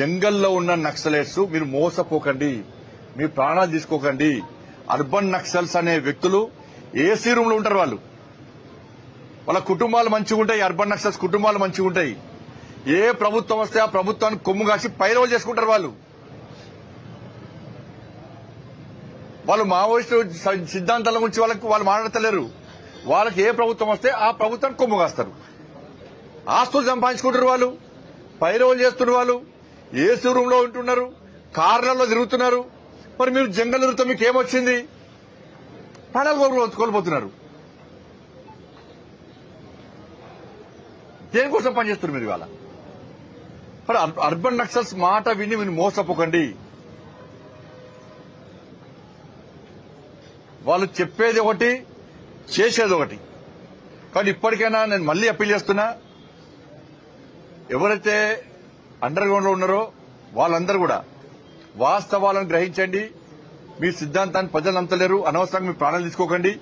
జంగల్లో ఉన్న నక్సలైట్స్ మీరు మోసపోకండి. మీ ప్రాణాలు తీసుకోకండి. అర్బన్ నక్సల్స్ అనే వ్యక్తులు ఏసీ రూమ్లో ఉంటారు వాళ్ళు. వాళ్ళ కుటుంబాలు మంచిగా ఉంటాయి అర్బన్ నక్సల్స్ కుటుంబాలు మంచిగా ఉంటాయి. ఏ ప్రభుత్వం వస్తే ఆ ప్రభుత్వాన్ని కొమ్ము కాసి పైరవలు చేసుకుంటారు వాళ్ళు. వాళ్ళు మావోయిస్టు సిద్ధాంతాల గురించి వాళ్ళకి వాళ్ళు మాట్లాడతలేరు. వాళ్ళకి ఏ ప్రభుత్వం వస్తే ఆ ప్రభుత్వాన్ని కొమ్ము కాస్తారు. ఆస్తులు సంపాదించుకుంటారు వాళ్ళు. పైరవలు చేస్తున్నారు వాళ్ళు. ఏసీ రూమ్లో ఉంటున్నారు కార్లలో తిరుగుతున్నారు. మరి మీరు జంగల్ తిరుగుతా మీకు ఏమొచ్చింది ప్రాణాలు కోల్పోతున్నారు. దేనికోసం పనిచేస్తున్నారు మీరు ఇవాళ? మరి అర్బన్ నక్సల్స్ మాట విని మీరు మోసపోకండి. వాళ్ళు చెప్పేది ఒకటి చేసేది ఒకటి. కానీ ఇప్పటికైనా నేను మళ్ళీ అప్పీల్ చేస్తున్నా ఎవరైతే అండర్ గ్రౌండ్లో ఉన్నారో వాళ్ళందరూ కూడా వాస్తవాలను గ్రహించండి. మీ సిద్ధాంతాన్ని ప్రజలు నమ్మలేరు అనవసరంగా మీ ప్రాణాలు తీసుకోకండి.